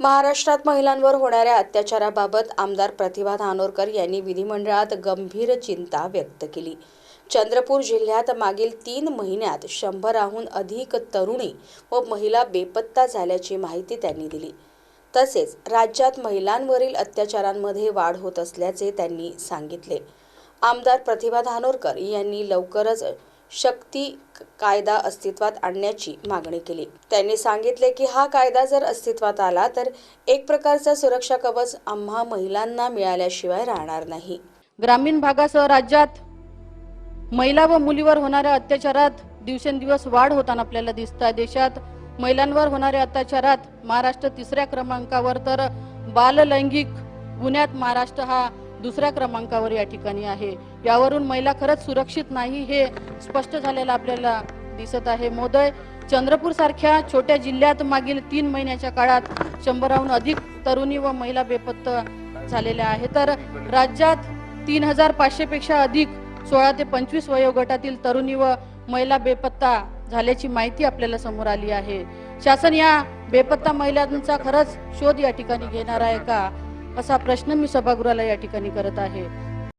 महाराष्ट्रात महिलांवर होणाऱ्या अत्याचाराबाबत आमदार प्रतिभा धानोरकर यांनी विधिमंडळात गंभीर चिंता व्यक्त केली. चंद्रपूर जिल्ह्यात मागील तीन महिन्यात शंभराहून अधिक तरुणी व महिला बेपत्ता झाल्याची माहिती त्यांनी दिली. तसेच राज्यात महिलांवरील अत्याचारांमध्ये वाढ होत असल्याचे त्यांनी सांगितले. आमदार प्रतिभा धानोरकर यांनी लवकरच शक्ती कायदा अस्तित्वात आणण्याची मागणी केली. त्यांनी सांगितले की हा कायदा जर अस्तित्वात आला तर एक प्रकारचा सुरक्षा कवच आम्हा महिलांना मिळाल्याशिवाय राहणार नाही. ग्रामीण भागासह राज्यात महिला व मुलीवर होणाऱ्या अत्याचारात दिवसेंदिवस वाढ होताना आपल्याला दिसत आहे देशात महिलांवर होणाऱ्या अत्याचारात महाराष्ट्र तिसऱ्या क्रमांकावर तर बाललैंगिक गुन्ह्यात महाराष्ट्र हा दुसऱ्या क्रमांकावर या ठिकाणी आहे. यावरून महिला खरंच सुरक्षित नाही हे स्पष्ट झालेलं आपल्याला दिसत आहे. मोदय चंद्रपूर सारख्या छोट्या जिल्ह्यात मागील तीन महिन्याच्या काळात शंभराहून अधिक तरुणी व महिला बेपत्ता झालेल्या आहे तर राज्यात तीन हजार पाचशे पेक्षा अधिक सोळा ते पंचवीस वयोगटातील तरुणी व महिला बेपत्ता झाल्याची माहिती आपल्याला समोर आली आहे. शासन या बेपत्ता महिलांचा खरंच शोध या ठिकाणी घेणार आहे का? असा प्रश्न मी सभागृहाला या ठिकाणी करत आहे.